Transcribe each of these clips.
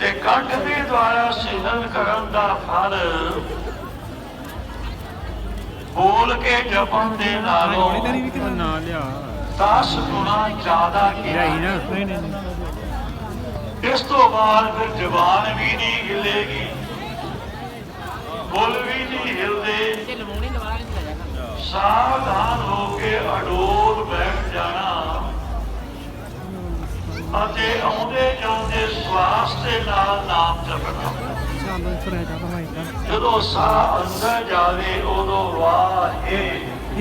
ਤੇ ਕੰਠ ਦੇ ਦੁਆਰਾ ਸਿਮਰਨ ਕਰਨ ਦਾ ਫਲ ਬੋਲ ਕੇ ਜਪਣ ਦੇ ਨਾਲੋਂ ਨਾ ਲਿਆ 10 ਗੁਣਾ ਜ਼ਿਆਦਾ ਇਸ ਤੋਂ ਬਾਅਦ ਫਿਰ ਜ਼ਬਾਨ ਵੀ ਨਹੀਂ ਹਿੱਲੇਗੀ ਬੁੱਲ ਵੀ ਨਹੀਂ ਹਿਲਦੇ। ਸਾਵਧਾਨ ਹੋ ਕੇ ਅਡੋਲ ਦੇ ਨਾਲ ਨਾਮ ਜਪਣਾ। ਚਾਂਦਨ ਫਰੇਟਾ ਬਣਾਈਦਾ ਜਦੋਂ ਸਾਹ ਅੰਦਰ ਜਾਵੇ ਉਦੋਂ ਵਾਹੇ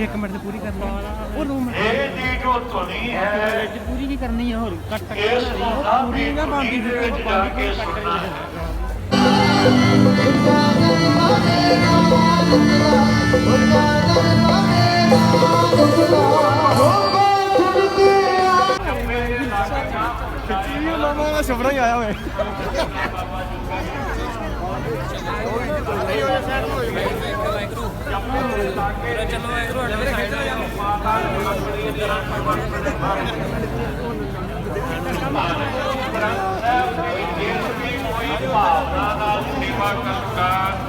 ਇੱਕ ਮਿੰਟ ਤੇ ਪੂਰੀ ਕਰ ਲਾ ਉਹ ਮਿੰਟ। ਇਹ ਦੀ ਜੋ ਧੁਨੀ ਹੈ ਤੇ ਪੂਰੀ ਨਹੀਂ ਕਰਨੀ ਹੈ ਹੋਰ ਕੱਟ ਕੱਟ ਇਸ ਨੂੰ ਨਾ ਵੀ ਧੁਨੀ ਦੇ ਵਿੱਚ ਜਾ ਕੇ ਸੁਣਨਾ ਹੈ। ਦਾ ਸੁਪਨਾ ਹੀ ਆਇਆ ਹੋਏ ਭਾਵਨਾ ਨਾਲ ਸੇਵਾ ਕਰਦਾ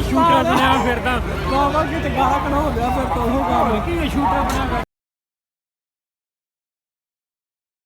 ਸ਼ੂਟਰ ਬਣਿਆ ਫਿਰ ਤਾਂ। ਕਿਤੇ ਗਾਣਾ ਕਣਾ ਹੋ ਗਿਆ ਫਿਰ ਤਾਂ ਉਹ ਕੰਮ। ਕੀ ਸ਼ੂਟਰ ਬਣਾ